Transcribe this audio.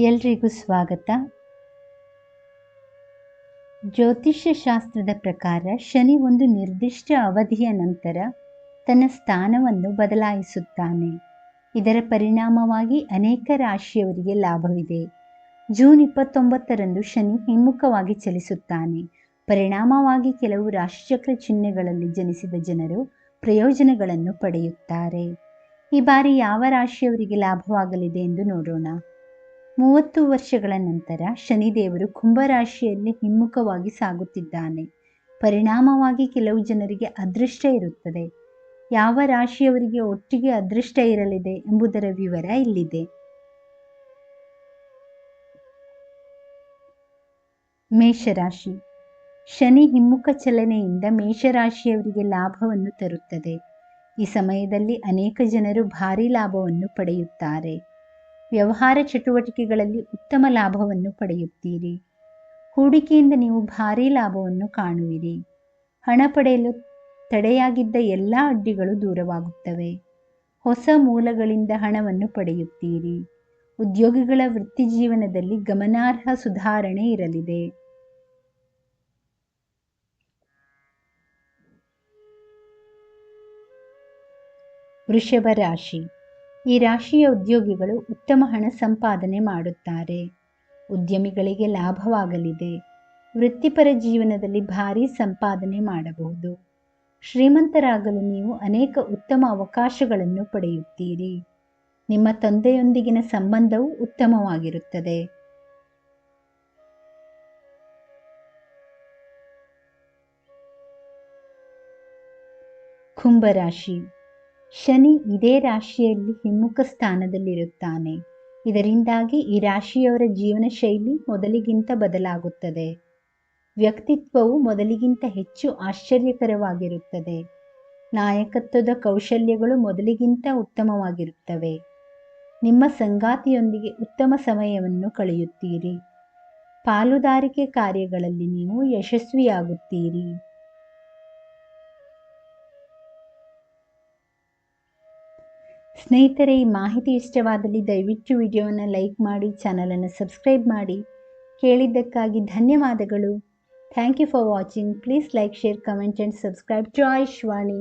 ಎಲ್ರಿಗೂ ಸ್ವಾಗತ. ಜ್ಯೋತಿಷ್ಯ ಶಾಸ್ತ್ರದ ಪ್ರಕಾರ ಶನಿ ಒಂದು ನಿರ್ದಿಷ್ಟ ಅವಧಿಯ ನಂತರ ತನ್ನ ಸ್ಥಾನವನ್ನು ಬದಲಾಯಿಸುತ್ತಾನೆ. ಇದರ ಪರಿಣಾಮವಾಗಿ ಅನೇಕ ರಾಶಿಯವರಿಗೆ ಲಾಭವಿದೆ. ಜೂನ್ ಇಪ್ಪತ್ತೊಂಬತ್ತರಂದು ಶನಿ ಹಿಮ್ಮುಖವಾಗಿ ಚಲಿಸುತ್ತಾನೆ. ಪರಿಣಾಮವಾಗಿ ಕೆಲವು ರಾಶಿಚಕ್ರ ಚಿಹ್ನೆಗಳಲ್ಲಿ ಜನಿಸಿದ ಜನರು ಪ್ರಯೋಜನಗಳನ್ನು ಪಡೆಯುತ್ತಾರೆ. ಈ ಬಾರಿ ಯಾವ ರಾಶಿಯವರಿಗೆ ಲಾಭವಾಗಲಿದೆ ಎಂದು ನೋಡೋಣ. ಮೂವತ್ತು ವರ್ಷಗಳ ನಂತರ ಶನಿದೇವರು ಕುಂಭರಾಶಿಯಲ್ಲಿ ಹಿಮ್ಮುಖವಾಗಿ ಸಾಗುತ್ತಿದ್ದಾನೆ. ಪರಿಣಾಮವಾಗಿ ಕೆಲವು ಜನರಿಗೆ ಅದೃಷ್ಟ ಇರುತ್ತದೆ. ಯಾವ ರಾಶಿಯವರಿಗೆ ಒಟ್ಟಿಗೆ ಅದೃಷ್ಟ ಇರಲಿದೆ ಎಂಬುದರ ವಿವರ ಇಲ್ಲಿದೆ. ಮೇಷರಾಶಿ. ಶನಿ ಹಿಮ್ಮುಖ ಚಲನೆಯಿಂದ ಮೇಷರಾಶಿಯವರಿಗೆ ಲಾಭವನ್ನು ತರುತ್ತದೆ. ಈ ಸಮಯದಲ್ಲಿ ಅನೇಕ ಜನರು ಭಾರಿ ಲಾಭವನ್ನು ಪಡೆಯುತ್ತಾರೆ. ವ್ಯವಹಾರ ಚಟುವಟಿಕೆಗಳಲ್ಲಿ ಉತ್ತಮ ಲಾಭವನ್ನು ಪಡೆಯುತ್ತೀರಿ. ಹೂಡಿಕೆಯಿಂದ ನೀವು ಭಾರೀ ಲಾಭವನ್ನು ಕಾಣುವಿರಿ. ಹಣ ಪಡೆಯಲು ತಡೆಯಾಗಿದ್ದ ಎಲ್ಲ ಅಡ್ಡಿಗಳು ದೂರವಾಗುತ್ತವೆ. ಹೊಸ ಮೂಲಗಳಿಂದ ಹಣವನ್ನು ಪಡೆಯುತ್ತೀರಿ. ಉದ್ಯೋಗಿಗಳ ವೃತ್ತಿ ಜೀವನದಲ್ಲಿ ಗಮನಾರ್ಹ ಸುಧಾರಣೆ ಇರಲಿದೆ. ವೃಷಭ ರಾಶಿ ಈ ರಾಶಿಯ ಉದ್ಯೋಗಿಗಳು ಉತ್ತಮ ಹಣ ಸಂಪಾದನೆ ಮಾಡುತ್ತಾರೆ. ಉದ್ಯಮಿಗಳಿಗೆ ಲಾಭವಾಗಲಿದೆ. ವೃತ್ತಿಪರ ಜೀವನದಲ್ಲಿ ಭಾರೀ ಸಂಪಾದನೆ ಮಾಡಬಹುದು. ಶ್ರೀಮಂತರಾಗಲು ನೀವು ಅನೇಕ ಉತ್ತಮ ಅವಕಾಶಗಳನ್ನು ಪಡೆಯುತ್ತೀರಿ. ನಿಮ್ಮ ತಂದೆಯೊಂದಿಗಿನ ಸಂಬಂಧವು ಉತ್ತಮವಾಗಿರುತ್ತದೆ. ಕುಂಭರಾಶಿ ಶನಿ ಇದೇ ರಾಶಿಯಲ್ಲಿ ಹಿಮ್ಮುಖ ಸ್ಥಾನದಲ್ಲಿರುತ್ತಾನೆ. ಇದರಿಂದಾಗಿ ಈ ರಾಶಿಯವರ ಜೀವನ ಶೈಲಿ ಮೊದಲಿಗಿಂತ ಬದಲಾಗುತ್ತದೆ. ವ್ಯಕ್ತಿತ್ವವು ಮೊದಲಿಗಿಂತ ಹೆಚ್ಚು ಆಶ್ಚರ್ಯಕರವಾಗಿರುತ್ತದೆ. ನಾಯಕತ್ವದ ಕೌಶಲ್ಯಗಳು ಮೊದಲಿಗಿಂತ ಉತ್ತಮವಾಗಿರುತ್ತವೆ. ನಿಮ್ಮ ಸಂಗಾತಿಯೊಂದಿಗೆ ಉತ್ತಮ ಸಮಯವನ್ನು ಕಳೆಯುತ್ತೀರಿ. ಪಾಲುದಾರಿಕೆ ಕಾರ್ಯಗಳಲ್ಲಿ ನೀವು ಯಶಸ್ವಿಯಾಗುತ್ತೀರಿ. ಸ್ನೇಹಿತರೆ, ಈ ಮಾಹಿತಿ ಇಷ್ಟವಾದಲ್ಲಿ ದಯವಿಟ್ಟು ವಿಡಿಯೋವನ್ನು ಲೈಕ್ ಮಾಡಿ, ಚಾನಲನ್ನು ಸಬ್ಸ್ಕ್ರೈಬ್ ಮಾಡಿ. ಕೇಳಿದ್ದಕ್ಕಾಗಿ ಧನ್ಯವಾದಗಳು. Thank you for watching. Please like, share, comment, and subscribe. To Ayushwani